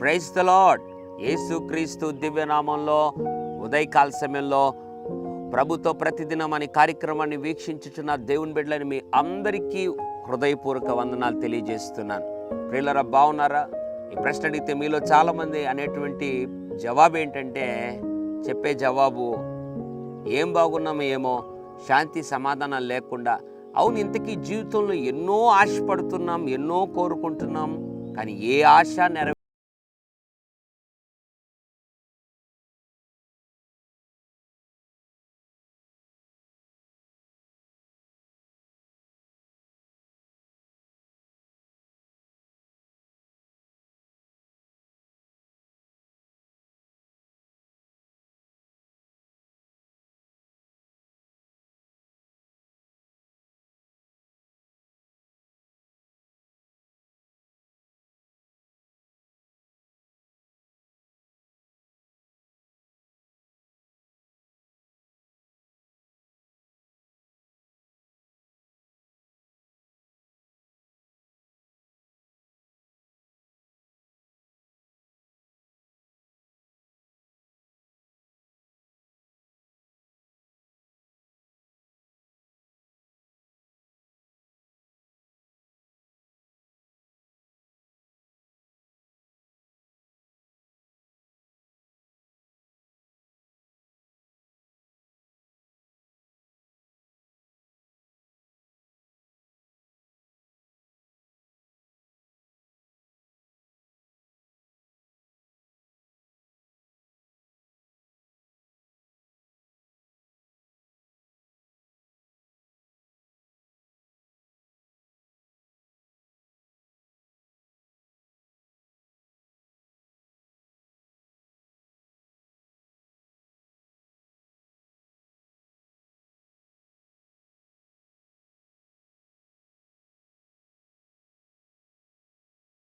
Praise the lord యేసుక్రీస్తు దివ్యనామంలో ఉదయకాల సమయంలో ప్రభుతో ప్రతిదినం అనే కార్యక్రమాన్ని వీక్షించుచున్న దేవుని బిడ్డలని మీ అందరికీ హృదయపూర్వక వందనాలు తెలియజేస్తున్నాను. ప్రియులరా బాగున్నారా? ఈ ప్రశ్న అడిగితే మీలో చాలామంది అనేటువంటి జవాబు ఏంటంటే చెప్పే జవాబు ఏం బాగున్నామో ఏమో శాంతి సమాధానం లేకుండా అవును ఇంతకీ జీవితంలో ఎన్నో ఆశపడుతున్నాం ఎన్నో కోరుకుంటున్నాం కానీ ఏ ఆశ నెరవే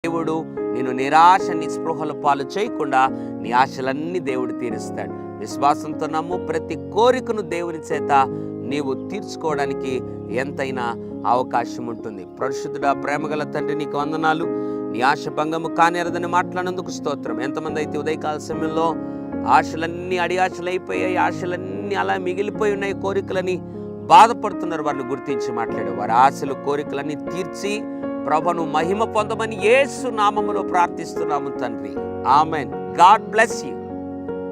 దేవుడు నేను నిరాశ నిస్పృహలు పాలు చేయకుండా నీ ఆశలన్నీ దేవుడు తీరుస్తాడు. విశ్వాసంతో నమ్ము ప్రతి కోరికను దేవుని చేత నీవు తీర్చుకోవడానికి ఎంతైనా అవకాశం ఉంటుంది. పరిశుద్ధుడా ప్రేమగల తండ్రి నీకు వందనాలు. నీ ఆశ భంగము కానేరదని మాట్లాడినందుకు స్తోత్రం. ఎంతమంది అయితే ఉదయకాల సమయంలో ఆశలన్నీ అడి ఆశలు అయిపోయాయి ఆశలన్నీ అలా మిగిలిపోయి ఉన్నాయి కోరికలని బాధపడుతున్నారు వారిని గుర్తించి మాట్లాడే. వారి ఆశలు కోరికలన్నీ తీర్చి ప్రభును మహిమ పొందమని యేసు నామములో ప్రార్థిస్తున్నాము తండ్రి. ఆమెన్. God bless you.